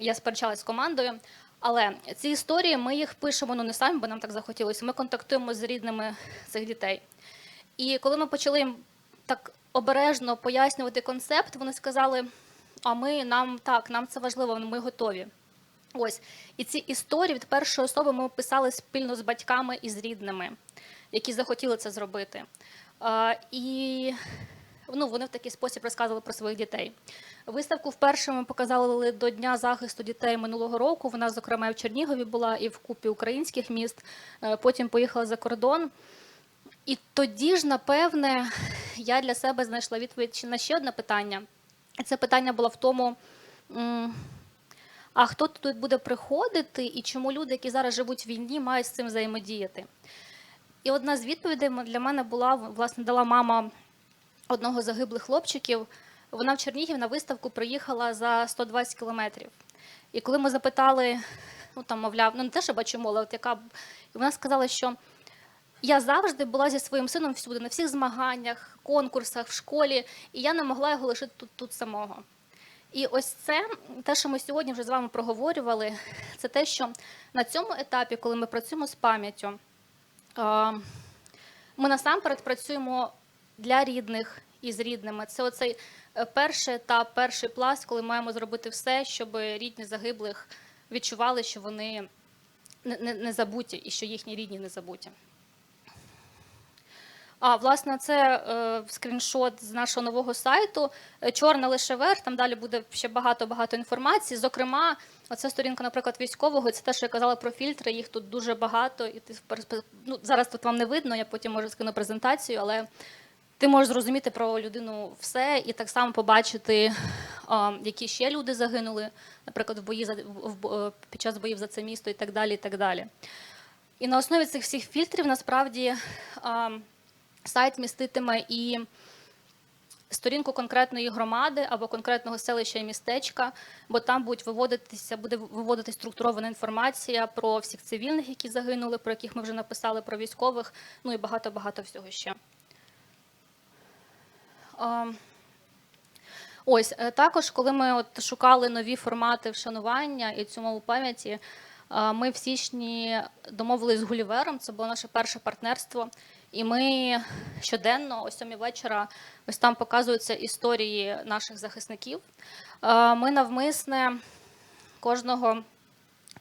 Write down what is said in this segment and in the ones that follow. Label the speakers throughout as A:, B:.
A: я сперечалась з командою. Але ці історії ми їх пишемо ну не самі, бо нам так захотілося. Ми контактуємо з рідними цих дітей. І коли ми почали їм так обережно пояснювати концепт, вони сказали: а ми нам так, нам це важливо, ми готові. Ось і ці історії від першої особи ми писали спільно з батьками і з рідними, які захотіли це зробити. І ну, вони в такий спосіб розказували про своїх дітей. Виставку вперше ми показали до Дня захисту дітей минулого року. Вона, зокрема, в Чернігові була і в купі українських міст. Е, Потім поїхала за кордон. І тоді ж, напевне, я для себе знайшла відповідь на ще одне питання. І це питання було в тому. а хто тут буде приходити, і чому люди, які зараз живуть в війні, мають з цим взаємодіяти? І одна з відповідей для мене була власне дала мама одного з загиблих хлопчиків. Вона в Чернігів на виставку приїхала за 120 кілометрів. І коли ми запитали, ну там, мовляв, ну не те, що бачимо, але от яка вона сказала, що я завжди була зі своїм сином всюди, на всіх змаганнях, конкурсах, в школі, і я не могла його лишити тут, тут самого. І ось це те, що ми сьогодні вже з вами проговорювали, це те, що на цьому етапі, коли ми працюємо з пам'яттю, ми насамперед працюємо для рідних і з рідними. Це оцей е, перший етап, перший пласт, коли маємо зробити все, щоб рідні загиблих відчували, що вони не, не, забуті і що їхні рідні не забуті. А власне, це е, скріншот з нашого нового сайту. Е, Чорна лише верх. Там далі буде ще багато багато інформації. Зокрема, оця сторінка, наприклад, військового. Це те, що я казала про фільтри. Їх тут дуже багато. І ти ну, зараз тут вам не видно. Я потім може скину презентацію, але ти можеш зрозуміти про людину все і так само побачити, які ще люди загинули, наприклад, в бої за під час боїв за це місто і так далі. І так далі. І на основі цих всіх фільтрів насправді сайт міститиме і сторінку конкретної громади або конкретного селища і містечка, бо там будуть виводитися, буде виводити структурована інформація про всіх цивільних, які загинули, про яких ми вже написали, про військових, ну і багато-багато всього ще. А, Ось е, також, коли ми от шукали нові формати вшанування і цю мову пам'яті, ми в січні домовились з Гулівером. Це було наше перше партнерство. І ми щоденно, о сьомій вечора, ось там показуються історії наших захисників. Ми навмисне кожного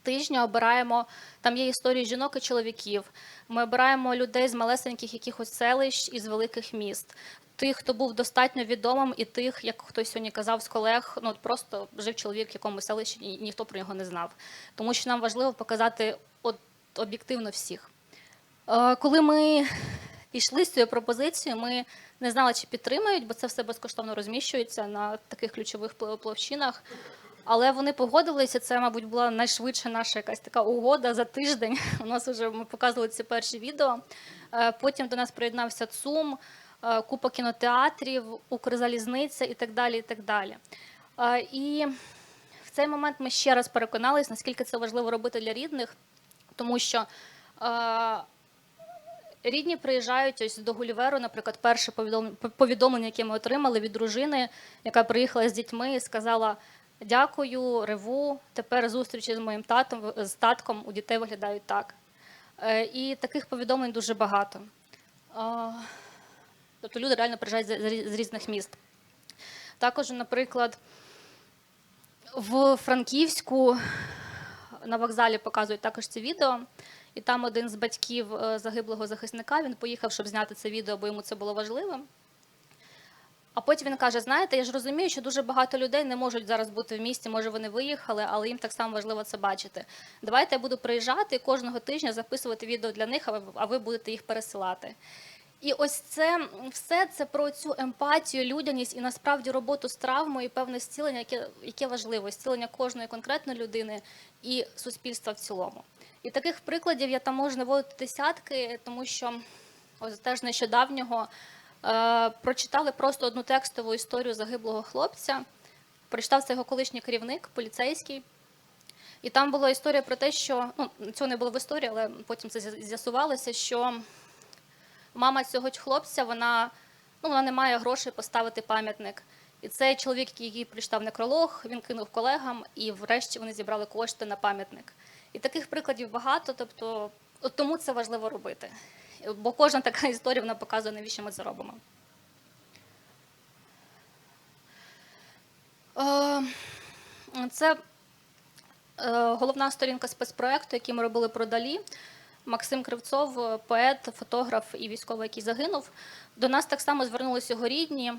A: тижня обираємо. Там є історії жінок і чоловіків. Ми обираємо людей з малесеньких якихось селищ і з великих міст. Тих, хто був достатньо відомим, і тих, як хтось сьогодні казав з колег, ну просто жив чоловік в якомусь селищі, і ніхто про нього не знав. Тому що нам важливо показати от, об'єктивно всіх. Е, Коли ми йшли з цією пропозицією, ми не знали, чи підтримають, бо це все безкоштовно розміщується на таких ключових пл- площинах. Але вони погодилися. Це, мабуть, була найшвидша наша якась така угода за тиждень. У нас вже ми показували ці перші відео. Е, Потім до нас приєднався ЦУМ, е, купа кінотеатрів, Укрзалізниця і так далі. І так далі. Е, І в цей момент ми ще раз переконались, наскільки це важливо робити для рідних, тому що. Рідні приїжджають ось до Гуліверу, наприклад, перше повідом- повідомлення, яке ми отримали від дружини, яка приїхала з дітьми і сказала: Дякую, реву. Тепер зустрічі з моїм татом з татком у дітей виглядають так. Е, І таких повідомлень дуже багато. Тобто люди реально приїжджають з- з різ- з різних міст. Також, наприклад, в Франківську на вокзалі показують також це відео. І там один з батьків е, загиблого захисника він поїхав, щоб зняти це відео, бо йому це було важливим. А потім він каже: знаєте, я ж розумію, що дуже багато людей не можуть зараз бути в місті, може вони виїхали, але їм так само важливо це бачити. Давайте я буду приїжджати і кожного тижня записувати відео для них, а ви, будете їх пересилати. І ось це все це про цю емпатію, людяність і насправді роботу з травмою і певне зцілення, яке, яке важливо, зцілення кожної конкретної людини і суспільства в цілому. І таких прикладів я там можу наводити десятки, тому що ось теж нещодавнього прочитали просто одну текстову історію загиблого хлопця. Прочитав це його колишній керівник, поліцейський. І там була історія про те, що ну, цього не було в історії, але потім це з'ясувалося, що мама цього хлопця, вона, ну, вона не має грошей поставити пам'ятник. І І цей чоловік, який прочитав некролог, він кинув колегам, і врешті вони зібрали кошти на пам'ятник. І таких прикладів багато. Тобто, от тому це важливо робити. Бо кожна така історія вона показує, навіщо ми це робимо. Е, Це е, головна сторінка спецпроекту, який ми робили про Далі. Максим Кривцов, е, поет, фотограф і військовий, який загинув. До нас так само звернулися його рідні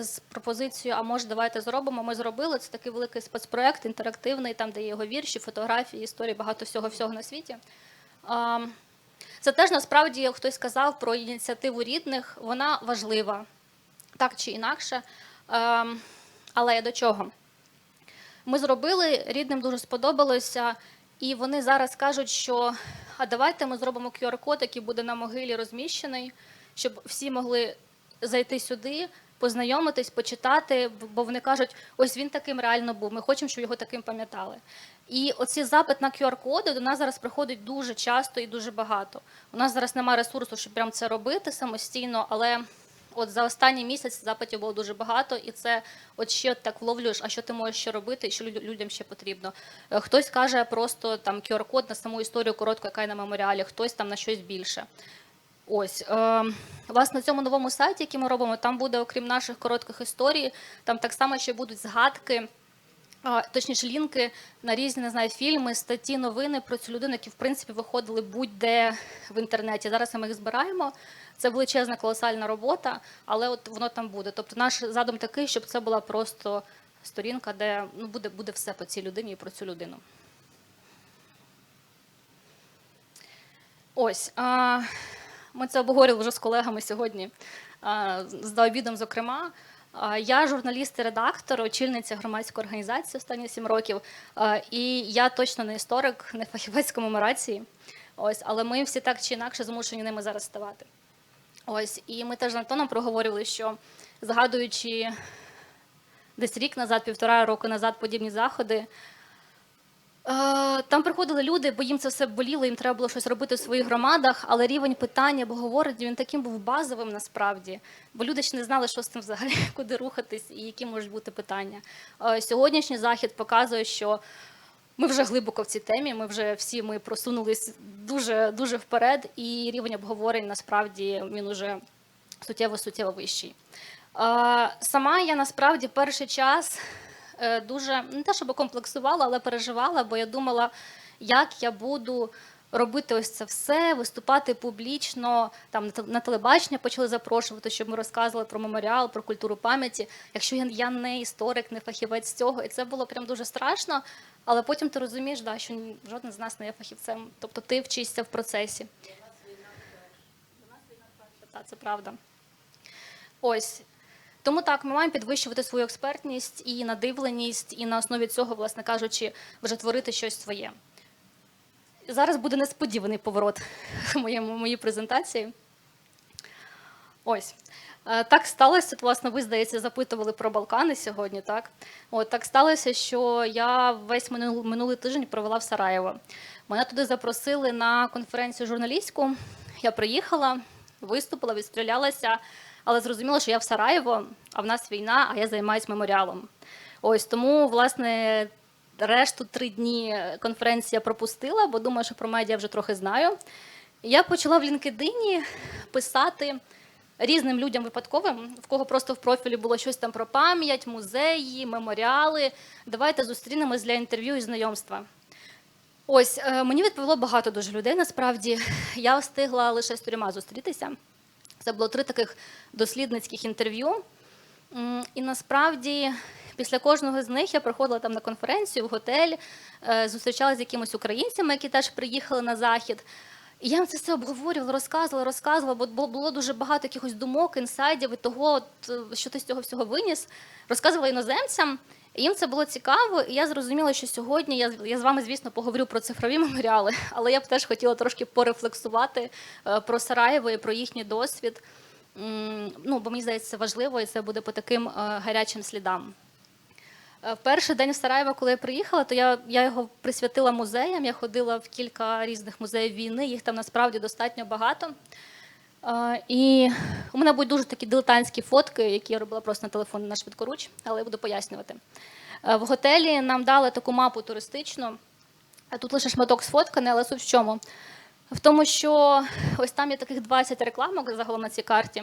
A: з пропозицією, а може, давайте зробимо. Ми зробили. Це такий великий спецпроект, інтерактивний, там, де є його вірші, фотографії, історії, багато всього всього на світі. Це теж насправді хтось сказав про ініціативу рідних. Вона важлива, так чи інакше. Ем, Але я до чого? Ми зробили, рідним дуже сподобалося, і вони зараз кажуть, що а давайте ми зробимо QR-код, який буде на могилі розміщений, щоб всі могли зайти сюди, познайомитись, почитати, бо вони кажуть, ось він таким реально був. Ми хочемо, щоб його таким пам'ятали. І оці запит на QR-коди до нас зараз приходить дуже часто і дуже багато. У нас зараз немає ресурсу, щоб прям це робити самостійно, але от за останній місяць запитів було дуже багато, і це от ще так вловлюєш, а що ти можеш ще робити, і що людям ще потрібно. Е, Хтось каже просто там QR-код на саму історію коротку, яка є на меморіалі, хтось там на щось більше. Ось е, власне на цьому новому сайті, який ми робимо, там буде, окрім наших коротких історій, там так само ще будуть згадки. Точніше, лінки на різні не знаю, фільми, статті, новини про цю людину, які в принципі виходили будь-де в інтернеті. Зараз ми їх збираємо. Це величезна колосальна робота, але от воно там буде. Тобто, наш задум такий, щоб це була просто сторінка, де ну буде, буде все по цій людині і про цю людину. Ось а, ми це обговорювали вже з колегами сьогодні. З обідом, зокрема. Я журналіст і редактор, очільниця громадської організації останні сім років. І я точно не історик, не фахівець комеморації. Ось, але ми всі так чи інакше змушені ними зараз ставати. Ось, і ми теж з Антоном проговорювали, що згадуючи десь рік назад, півтора року назад подібні заходи. Е, Там приходили люди, бо їм це все боліло, їм треба було щось робити в своїх громадах, але рівень питання або говорення він таким був базовим насправді, бо люди ще не знали, що з цим взагалі, куди рухатись і які можуть бути питання. Е, Сьогоднішній захід показує, що ми вже глибоко в цій темі. Ми вже всі ми просунулись дуже дуже вперед, і рівень обговорень насправді він уже суттєво суттєво вищий. Е, Сама я насправді перший час дуже не те, щоб комплексувала, але переживала, бо я думала, як я буду робити ось це все, виступати публічно. Там на телебачення почали запрошувати, щоб ми розказували про меморіал, про культуру пам'яті. Якщо я, я не історик, не фахівець цього, і це було прям дуже страшно. Але потім ти розумієш, да, що жоден з нас не є фахівцем. Тобто ти вчишся в процесі. Так, це правда. Ось. Тому так, ми маємо підвищувати свою експертність і надивленість, і на основі цього, власне кажучи, вже творити щось своє. Зараз буде несподіваний поворот моєму моїй презентації. Ось. Е, Так сталося, власне, ви, здається, запитували про Балкани сьогодні, так? От так сталося, що я весь минул- минулий тиждень провела в Сараєво. Мене туди запросили на конференцію журналістську. Я приїхала, виступила, відстрілялася, але зрозуміла, що я в Сараєво, а в нас війна, а я займаюся меморіалом. Ось тому, власне, решту три дні конференції я пропустила, бо думаю, що про медіа вже трохи знаю. Я почала в LinkedIn писати різним людям випадковим, в кого просто в профілі було щось там про пам'ять, музеї, меморіали. Давайте зустрінемось для інтерв'ю і знайомства. Ось е, мені відповіло багато дуже людей. Насправді я встигла лише з трьома зустрітися. Це було три таких дослідницьких інтерв'ю. І насправді після кожного з них я приходила там на конференцію в готель, е, зустрічалася з якимись українцями, які теж приїхали на захід. І я їм це все обговорювала, розказувала, розказувала, бо було дуже багато якихось думок, інсайдів і того, е, що ти з цього всього виніс. Розказувала іноземцям. Їм це було цікаво, і я зрозуміла, що сьогодні я, я з вами, звісно, поговорю про цифрові меморіали, але я б теж хотіла трошки порефлексувати е, про Сараєво і про їхній досвід. Ну, бо мені здається, це важливо, і це буде по таким е, гарячим слідам. Е, В перший день в Сараєво, коли я приїхала, то я, я його присвятила музеям. Я ходила в кілька різних музеїв війни, їх там насправді достатньо багато. Е, І у мене будуть дуже такі дилетантські фотки, які я робила просто на телефон на швидкоруч, але я буду пояснювати. Е, В готелі нам дали таку мапу туристичну. А Тут лише шматок сфотканий, але суть в чому? В тому, що ось там є таких 20 рекламок загалом на цій карті.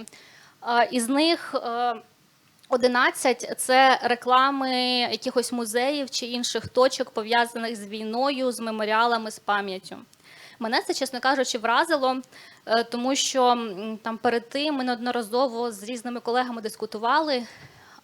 A: Із них е, 11 – це реклами якихось музеїв чи інших точок, пов'язаних з війною, з меморіалами, з пам'яттю. Мене це, чесно кажучи, вразило, е, тому що там перед тим ми неодноразово з різними колегами дискутували.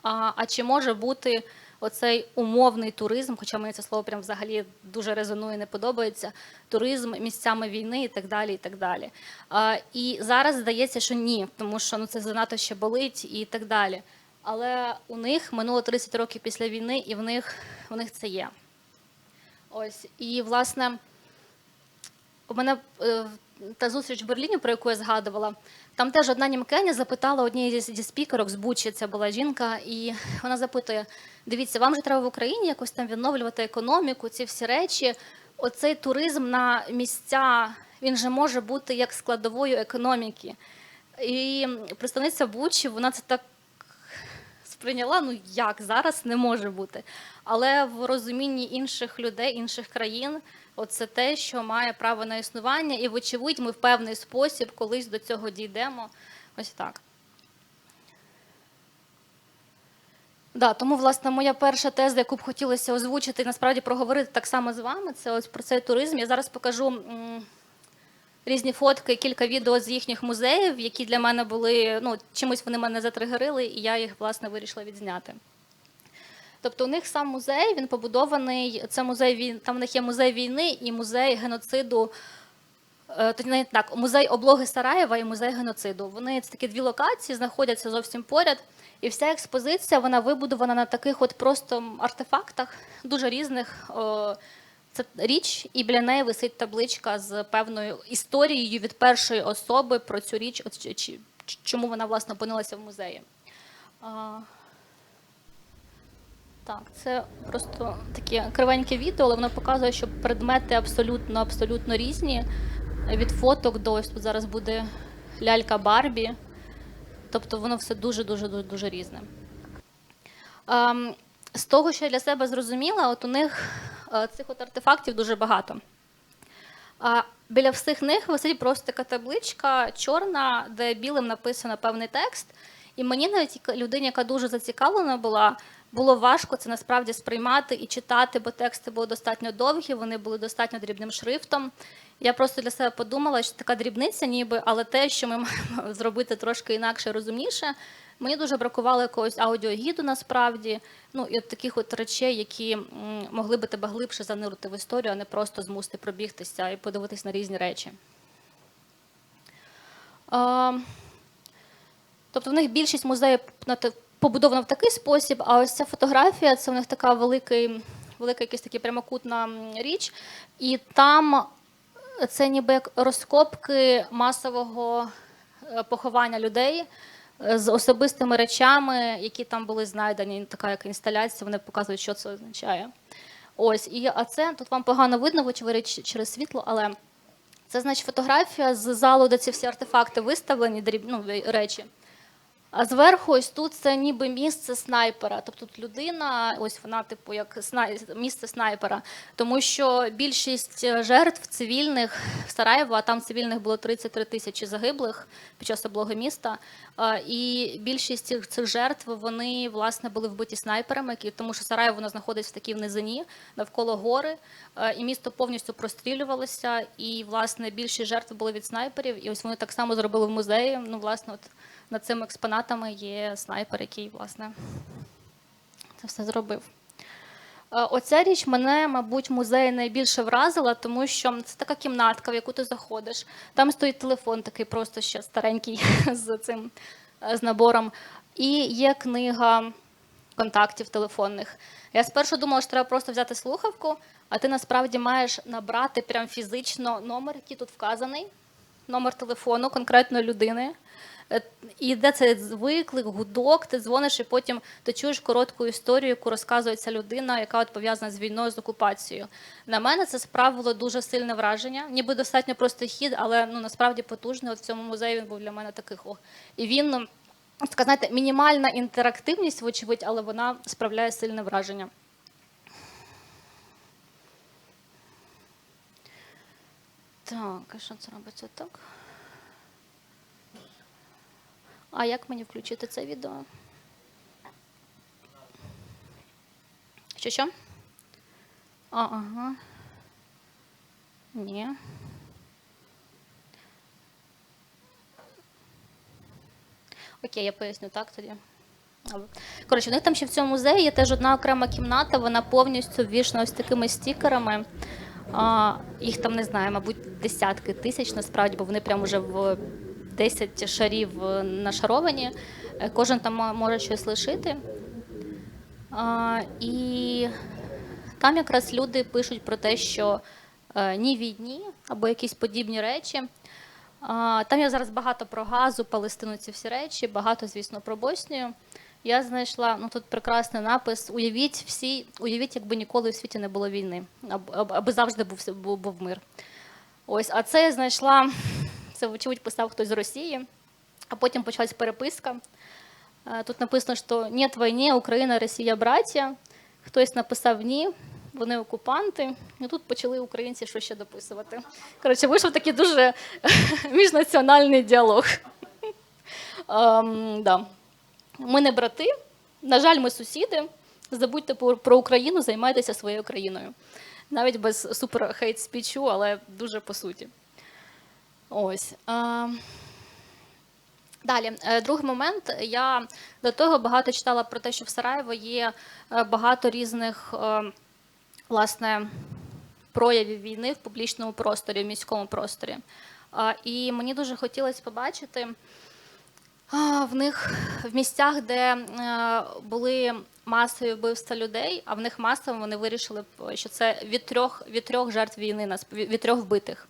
A: А, а чи може бути оцей умовний туризм, хоча мені це слово прям взагалі дуже резонує, не подобається, туризм місцями війни і так далі. І так далі. А, і зараз здається, що ні, тому що ну, це занадто ще болить і так далі. Але у них минуло 30 років після війни, і в них, в них це є. Ось. І, власне, у мене е, та зустріч в Берліні, про яку я згадувала, там теж одна німкеня запитала однієї зі, спікерок з Бучі, це була жінка, і вона запитує: дивіться, вам же треба в Україні якось там відновлювати економіку, ці всі речі. Оцей туризм на місця, він же може бути як складовою економіки. І представниця Бучі, вона це так сприйняла, ну як зараз не може бути. Але в розумінні інших людей, інших країн, оце те, що має право на існування, і, вочевидь, ми в певний спосіб колись до цього дійдемо. Ось так. Да, тому, власне, моя перша теза, яку б хотілося озвучити і насправді проговорити так само з вами, це ось про цей туризм. Я зараз покажу м, різні фотки, кілька відео з їхніх музеїв, які для мене були, ну, чимось вони мене затригерили, і я їх, власне, вирішила відзняти. Тобто у них сам музей, він побудований, це музей війн, там в них є музей війни і музей геноциду. е, навіть так, музей облоги Сараєва і музей геноциду. Вони це такі дві локації, знаходяться зовсім поряд. І вся експозиція вона вибудована на таких от просто артефактах, дуже різних. О, Це річ, і біля неї висить табличка з певною історією від першої особи про цю річ, от чому вона власне опинилася в музеї. Так, це просто таке кривеньке відео, але воно показує, що предмети абсолютно абсолютно різні. Від фоток до ось тут зараз буде лялька Барбі. Тобто воно все дуже дуже дуже, різне. Ем, з того, що я для себе зрозуміла, от у них е, цих от артефактів дуже багато. А біля всіх них висить просто така табличка чорна, де білим написано певний текст. І мені навіть як людині, яка дуже зацікавлена була, було важко це насправді сприймати і читати, бо тексти були достатньо довгі, вони були достатньо дрібним шрифтом. Я просто для себе подумала, що така дрібниця, ніби, але те, що ми маємо зробити трошки інакше, розумніше. Мені дуже бракувало якогось аудіогіду насправді. Ну і от таких от речей, які могли би тебе глибше занурити в історію, а не просто змусити пробігтися і подивитись на різні речі. Тобто в них більшість музеїв на побудована в такий спосіб, а ось ця фотографія це в них така великий, велика якась така прямокутна річ. І там це ніби як розкопки масового е, поховання людей е, з особистими речами, які там були знайдені. Така як інсталяція, вони показують, що це означає. Ось, і а це тут вам погано видно, вочевидь, через світло, але це значить фотографія з залу, де ці всі артефакти виставлені, дріб, ну, речі. А зверху, ось тут це ніби місце снайпера. Тобто тут людина, ось вона, типу, як снай... місце снайпера. Тому що більшість е, жертв цивільних в Сараєво, а там цивільних було 33 тисячі загиблих під час облоги міста. І більшість цих, цих жертв вони власне були вбиті снайперами, тому що Сараєво воно знаходиться в такій низині, навколо гори, е, і місто повністю прострілювалося. І власне більшість жертв були від снайперів. І ось вони так само зробили в музеї. Ну, власне, от над цими експонатами є снайпер, який власне це все зробив. Е, Оця річ мене, мабуть, музеї найбільше вразила, тому що це така кімнатка, в яку ти заходиш. Там стоїть телефон, такий просто ще старенький з цим е, з набором. І є книга контактів телефонних. Я спершу думала, що треба просто взяти слухавку, а ти насправді маєш набрати прям фізично номер, який тут вказаний, номер телефону конкретної людини. Е, І йде цей виклик, гудок, ти дзвониш, і потім ти чуєш коротку історію, яку розказує ця людина, яка от пов'язана з війною, з окупацією. На мене це справило дуже сильне враження. Ніби достатньо простий хід, але ну насправді потужний. От в цьому музеї він був для мене таких. О. І він ну, така, знаєте, мінімальна інтерактивність, вочевидь, але вона справляє сильне враження. Так, а що це робиться так? А як мені включити це відео? Що що? А, ага. Ні. Окей, я поясню так тоді. Коротше, у них там ще в цьому музеї є теж одна окрема кімната, вона повністю обвішана ось такими стікерами. А, їх там не знаю, мабуть, десятки тисяч насправді, бо вони прямо вже в 10 шарів нашаровані. Е, Кожен там може щось лишити. І там якраз люди пишуть про те, що е, ні війні або якісь подібні речі. Там є зараз багато про газу, Палестину, ці всі речі, багато, звісно, про Боснію. Я знайшла ну тут прекрасний напис: уявіть всі, уявіть, якби ніколи в світі не було війни, аб- аб- аби завжди був, був мир. Ось, а це я знайшла, це, вочевидь, писав хтось з Росії, а потім почалась переписка. Е, Тут написано, що нет війни, Україна, Росія, браття. Хтось написав ні, вони окупанти. І тут почали українці що ще дописувати. Коротше, вийшов такий дуже міжнаціональний діалог. Ем, да. Ми не брати, на жаль, ми сусіди. Забудьте про Україну, займайтеся своєю країною. Навіть без супер хейт спічу, але дуже по суті. Ось. Ем. Далі, е, другий момент. Я до того багато читала про те, що в Сараєво є е, багато різних е, власне проявів війни в публічному просторі, в міському просторі. А, І мені дуже хотілося побачити в них в місцях, де були масові вбивства людей, а в них масово вони вирішили, що це від трьох, від трьох жертв війни, нас- від трьох вбитих.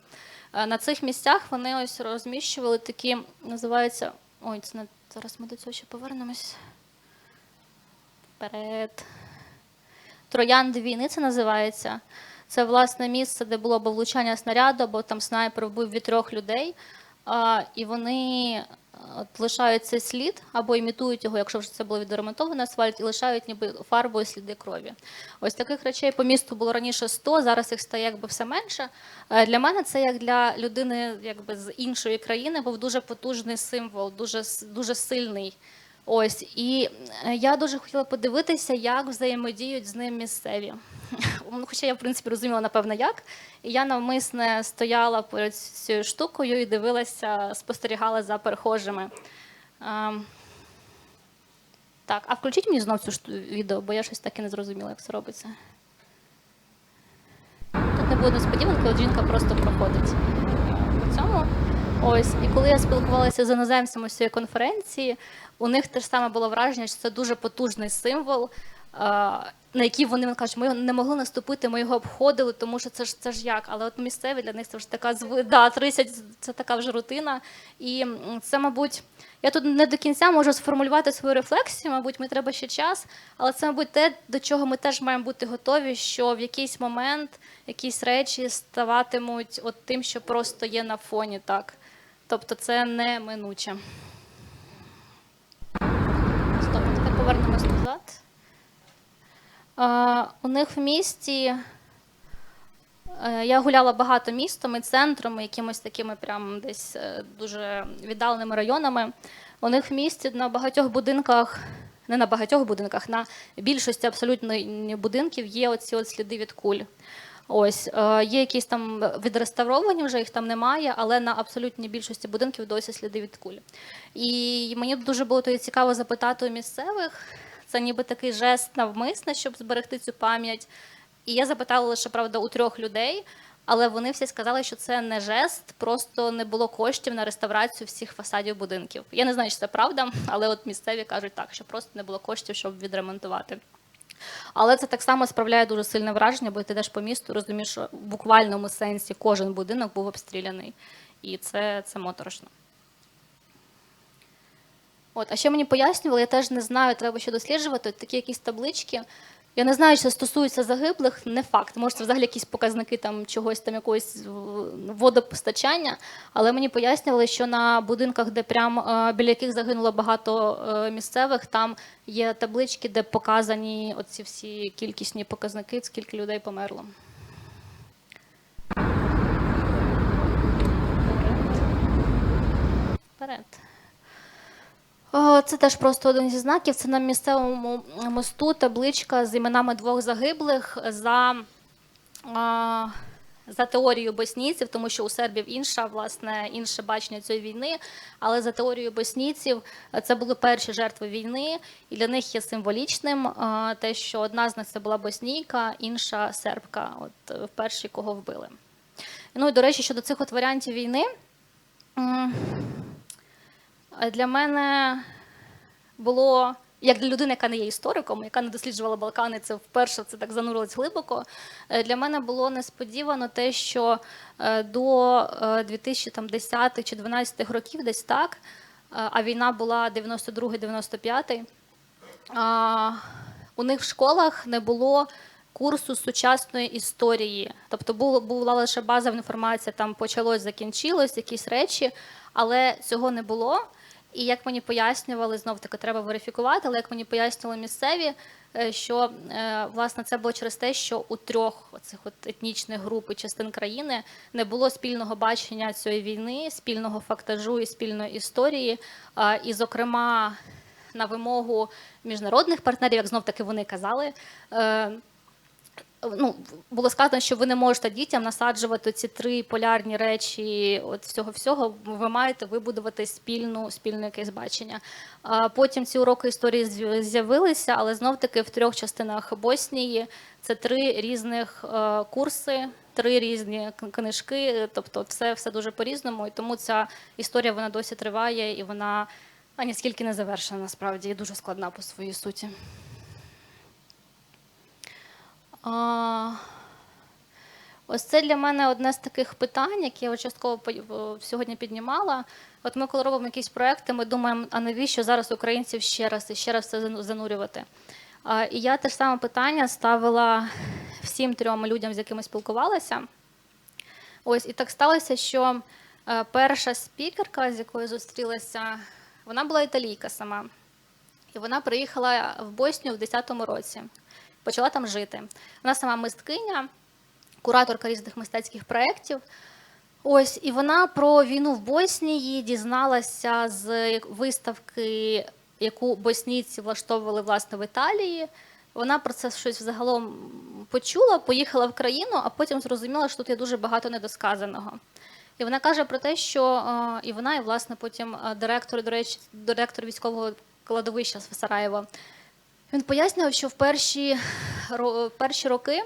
A: На цих місцях вони ось розміщували такі, називаються. Ой, це не зараз ми до цього ще повернемось. Вперед. Троянди війни це називається. Це власне місце, де було б влучання снаряду, або там снайпер вбив від трьох людей. А, і вони от, лишають цей слід або імітують його, якщо вже це було відремонтовано асфальт, і лишають ніби фарбою сліди крові. Ось таких речей по місту було раніше 100, зараз їх стає якби все менше. Е, Для мене це як для людини якби з іншої країни був дуже потужний символ, дуже, дуже сильний. Ось і е, я дуже хотіла подивитися, як взаємодіють з ним місцеві. Ну, Хоча я, в принципі, розуміла, напевно, як. І я навмисне стояла перед цією штукою і дивилася, спостерігала за перехожими. Ем, Так, а включіть мені знов цю відео, бо я щось так і не зрозуміла, як це робиться. Тут не буде несподіванки, от жінка просто проходить по цьому. Ось, і коли я спілкувалася з іноземцями з цієї конференції, у них теж саме було враження, що це дуже потужний символ, на який вони кажуть, ми не могли наступити, ми його обходили, тому що це ж це ж як. Але от місцеві для них це вже така да, 30 це така вже рутина. І це, мабуть, я тут не до кінця можу сформулювати свою рефлексію, мабуть, мені треба ще час, але це, мабуть, те, до чого ми теж маємо бути готові, що в якийсь момент якісь речі ставатимуть от тим, що просто є на фоні, так. Тобто це неминуче. Стоп, тепер повернемось назад. А, у них в місті е, я гуляла багато містом і центром, і якимось такими прям десь е, дуже віддаленими районами. У них в місті на багатьох будинках, не на багатьох будинках, на більшості абсолютно будинків є оці от сліди від куль. Ось е, є якісь там відреставровані, вже їх там немає, але на абсолютній більшості будинків досі сліди від куль. І мені дуже було тоді цікаво запитати у місцевих. Це ніби такий жест навмисне, щоб зберегти цю пам'ять. І я запитала лише правда у трьох людей, але вони всі сказали, що це не жест, просто не було коштів на реставрацію всіх фасадів будинків. Я не знаю, чи це правда, але от місцеві кажуть так, що просто не було коштів, щоб відремонтувати. Але це так само справляє дуже сильне враження, бо ти йдеш по місту, розумієш, що в буквальному сенсі кожен будинок був обстріляний. І це, це моторошно. От, а ще мені пояснювали, я теж не знаю, треба ще досліджувати такі якісь таблички. Я не знаю, це стосується загиблих, не факт. Може, це взагалі якісь показники там чогось там якогось водопостачання. Але мені пояснювали, що на будинках, де прям е, біля яких загинуло багато е, місцевих, там є таблички, де показані оці всі кількісні показники, скільки людей померло. Вперед. О, Це теж просто один зі знаків. Це на місцевому мосту табличка з іменами двох загиблих за, за теорією боснійців, тому що у сербів інша, власне, інше бачення цієї війни. Але за теорією боснійців е, це були перші жертви війни, і для них є символічним те, що одна з них це була боснійка, інша сербка, от е, перші, кого вбили. Ну і до речі, щодо цих от варіантів війни. Е, Для мене було, як для людини, яка не є істориком, яка не досліджувала Балкани, це вперше це так занурилось глибоко. е, Для мене було несподівано те, що е, до е, 2010 чи 2012 років, десь так, а війна була 92-95, а, у них в школах не було курсу сучасної історії. Тобто була лише базова інформація, там почалось, закінчилось, якісь речі, але цього не було. І як мені пояснювали, знов таки треба верифікувати, але як мені пояснювали місцеві, е, що е, власне це було через те, що у трьох цих от етнічних груп і частин країни не було спільного бачення цієї війни, спільного фактажу і спільної історії. І, зокрема, на вимогу міжнародних партнерів, як знов таки вони казали. Ну, було сказано, що ви не можете дітям насаджувати ці три полярні речі от всього всього. Ви маєте вибудувати спільну спільне якесь бачення. А потім ці уроки історії з'явилися, але знов таки в трьох частинах Боснії це три різних е, курси, три різні книжки. Тобто, все, все дуже по-різному. І тому ця історія вона досі триває і вона ані скільки не завершена насправді і дуже складна по своїй суті. А, Ось це для мене одне з таких питань, які я частково сьогодні піднімала. От ми, коли робимо якісь проекти, ми думаємо, а навіщо зараз українців ще раз і ще раз це занурювати? А, І я те ж саме питання ставила всім трьом людям, з якими спілкувалася. Ось і так сталося, що е, перша спікерка, з якою зустрілася, вона була італійка сама. І вона приїхала в Боснію в 10-му році, почала там жити. Вона сама мисткиня, кураторка різних мистецьких проєктів. Ось, і вона про війну в Боснії дізналася з виставки, яку боснійці влаштовували власне в Італії. Вона про це щось взагалом почула, поїхала в країну, а потім зрозуміла, що тут є дуже багато недосказаного. І вона каже про те, що е, і вона, і власне потім е, директор, до речі, директор військового кладовища з Сараєва. Він пояснював, що в перші, перші роки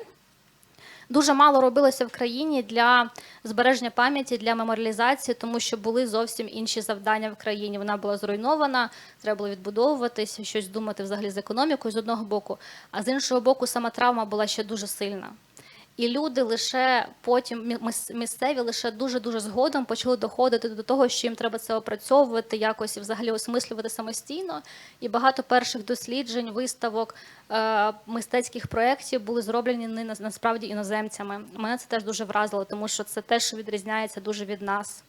A: дуже мало робилося в країні для збереження пам'яті, для меморіалізації, тому що були зовсім інші завдання в країні. Вона була зруйнована, треба було відбудовуватися, щось думати взагалі з економікою з одного боку, а з іншого боку, сама травма була ще дуже сильна. І люди лише потім місцеві лише дуже дуже згодом почали доходити до того, що їм треба це опрацьовувати, якось взагалі осмислювати самостійно. І багато перших досліджень, виставок, е, мистецьких проєктів були зроблені не насправді іноземцями. Мене це теж дуже вразило, тому що це те, що відрізняється дуже від нас.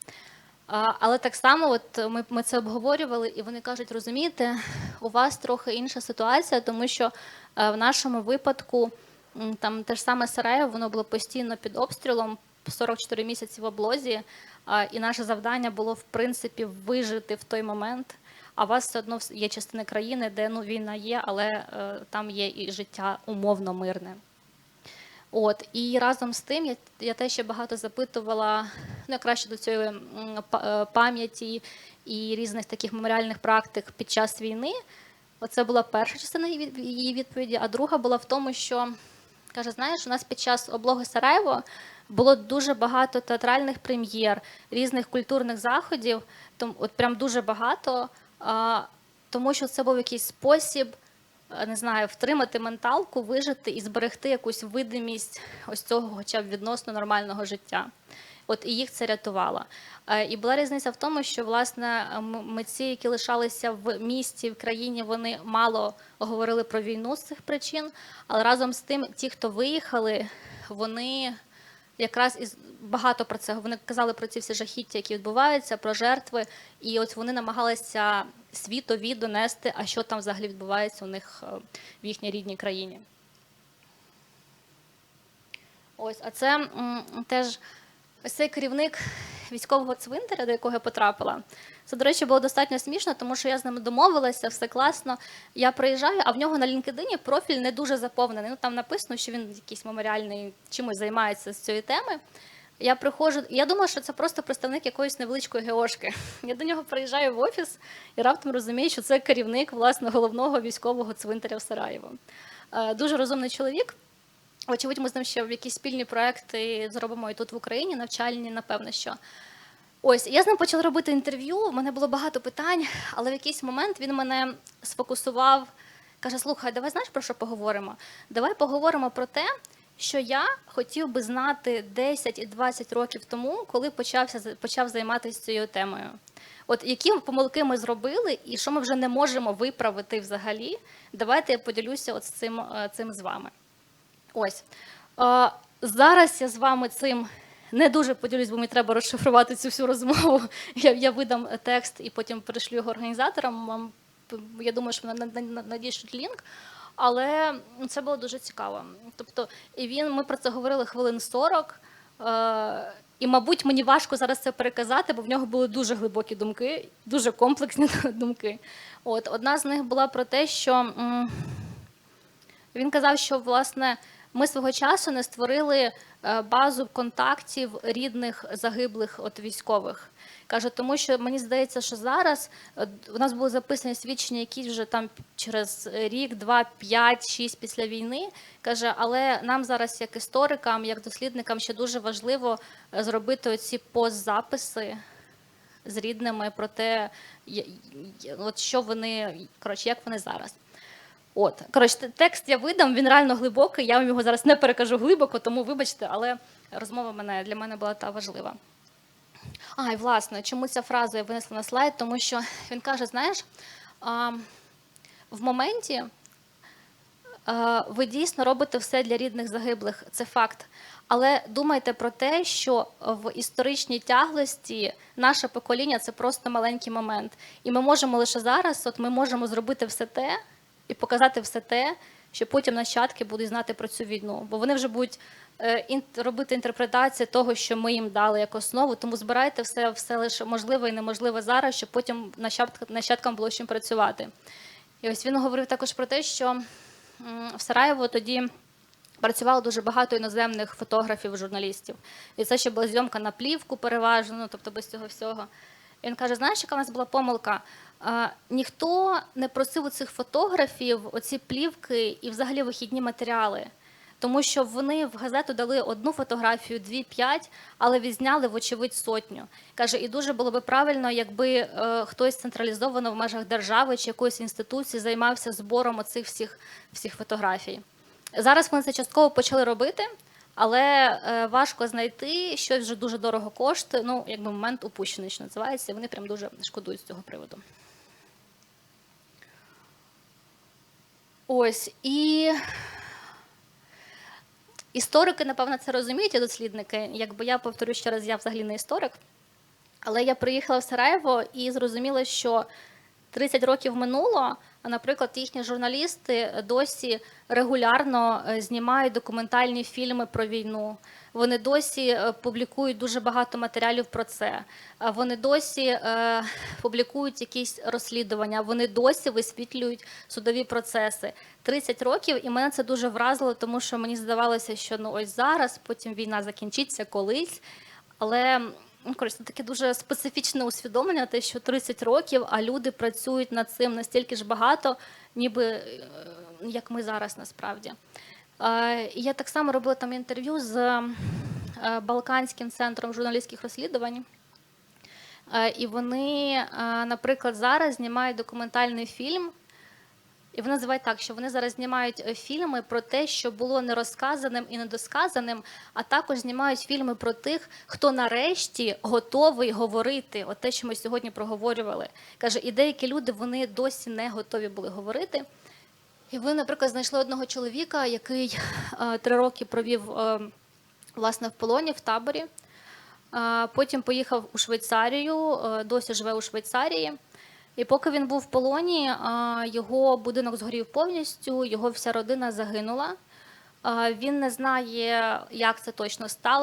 A: Але так само, от ми, ми це обговорювали, і вони кажуть: розумієте, у вас трохи інша ситуація, тому що е, в нашому випадку там те ж саме Сараєво, воно було постійно під обстрілом 44 місяці в облозі. І наше завдання було в принципі вижити в той момент. А у вас все одно є частини країни, де ну війна є, але е, там є і життя умовно мирне. От і разом з тим я, я теж ще багато запитувала ну, якраз до цієї е, пам'яті і різних таких меморіальних практик під час війни. Оце була перша частина її відповіді, а друга була в тому, що каже: знаєш, у нас під час облоги Сараєво було дуже багато театральних прем'єр, різних культурних заходів, там от прям дуже багато, а, тому що це був якийсь спосіб е, не знаю, втримати менталку, вижити і зберегти якусь видимість ось цього, хоча б відносно нормального життя. От і їх це рятувало. Е, І була різниця в тому, що власне митці, які лишалися в місті, в країні, вони мало говорили про війну з цих причин, але разом з тим, ті, хто виїхали, вони якраз із багато про це вони казали про ці всі жахіття, які відбуваються, про жертви, і от вони намагалися світові донести, а що там взагалі відбувається у них е, в їхній рідній країні. Ось, а це м, теж ось цей керівник військового цвинтаря, до якого я потрапила. Це, до речі, було достатньо смішно, тому що я з ними домовилася, все класно. Я приїжджаю, а в нього на LinkedIn профіль не дуже заповнений. Ну там написано, що він якийсь меморіальний чимось займається з цієї теми. Я приходжу, я думала, що це просто представник якоїсь невеличкої геошки. Я до нього приїжджаю в офіс і раптом розумію, що це керівник власне головного військового цвинтаря в Сараєво. Е, Дуже розумний чоловік. Очевидь, ми з ним ще в якісь спільні проекти зробимо і тут в Україні, навчальні, напевно, що. Ось, я з ним почала робити інтерв'ю, у мене було багато питань, але в якийсь момент він мене сфокусував, каже: слухай, давай знаєш про що поговоримо? Давай поговоримо про те, що я хотів би знати 10 і 20 років тому, коли почався, почав займатися цією темою. От які помилки ми зробили, і що ми вже не можемо виправити взагалі. Давайте я поділюся от цим, е, цим з вами. Ось е, зараз я з вами цим не дуже поділюсь, бо мені треба розшифрувати цю всю розмову. Я, я видам текст і потім перешлю його організаторам. Вам я думаю, що на- на- на- надішлють лінк. Але це було дуже цікаво. Тобто, і він ми про це говорили хвилин 40. Е, і, мабуть, мені важко зараз це переказати, бо в нього були дуже глибокі думки, дуже комплексні думки. От одна з них була про те, що. м, він казав, що власне ми свого часу не створили е, базу контактів рідних загиблих от військових. Каже, тому що мені здається, що зараз у нас були записані свідчення, які вже там через рік, два, п'ять, шість після війни. Каже, але нам зараз, як історикам, як дослідникам, ще дуже важливо е, зробити оці постзаписи з рідними про те, от що вони коротше, як вони зараз. От, коротше, текст я видам, він реально глибокий. Я вам його зараз не перекажу глибоко, тому вибачте, але розмова мене для мене була та важлива. А, і власне, чому ця фраза я винесла на слайд? Тому що він каже: знаєш, а, в моменті а, ви дійсно робите все для рідних загиблих, це факт. Але думайте про те, що в історичній тяглості наше покоління це просто маленький момент. І ми можемо лише зараз, от ми можемо зробити все те і показати все те, що потім нащадки будуть знати про цю війну. Бо вони вже будуть е, робити інтерпретацію того, що ми їм дали як основу. Тому збирайте все, все лише можливе і неможливе зараз, щоб потім нащадкам, було чим працювати. І ось він говорив також про те, що в Сараєво тоді. Працювало дуже багато іноземних фотографів, журналістів. І це ще була зйомка на плівку переважно, ну, тобто без цього всього. І він каже: знаєш, яка в нас була помилка? Ніхто не просив у цих фотографів оці плівки і взагалі вихідні матеріали. Тому що вони в газету дали одну фотографію, дві-п'ять, але відзняли, вочевидь, сотню. Каже, і дуже було би правильно, якби е, хтось централізовано в межах держави чи якоїсь інституції займався збором оцих всіх, всіх фотографій. Зараз вони це частково почали робити, але е, важко знайти щось вже дуже дорого коштує. Ну, якби момент упущений, що називається, вони прям дуже шкодують з цього приводу. Ось і історики, напевно, це розуміють, дослідники. Якби я повторю ще раз, я взагалі не історик. Але я приїхала в Сараєво і зрозуміла, що 30 років минуло, а, наприклад, їхні журналісти досі регулярно е, знімають документальні фільми про війну. Вони досі е, публікують дуже багато матеріалів про це. Вони досі е, публікують якісь розслідування, вони досі висвітлюють судові процеси. 30 років, і мене це дуже вразило, тому що мені здавалося, що ну ось зараз, потім війна закінчиться колись. Але ну, коротше, таке дуже специфічне усвідомлення, те, що 30 років, а люди працюють над цим настільки ж багато, ніби е, як ми зараз насправді. Я так само робила там інтерв'ю з е, Балканським центром журналістських розслідувань. Е, І вони, е, наприклад, зараз знімають документальний фільм І вони називають так, що вони зараз знімають фільми про те, що було нерозказаним і недосказаним, а також знімають фільми про тих, хто нарешті готовий говорити. От те, що ми сьогодні проговорювали. Каже, і деякі люди вони досі не готові були говорити. Ви, наприклад, знайшли одного чоловіка, який е, три роки провів е, власне в полоні в таборі. Е, Потім поїхав у Швейцарію, досі живе у Швейцарії. І поки він був в полоні, його будинок згорів повністю, його вся родина загинула. Він не знає, як це точно стало.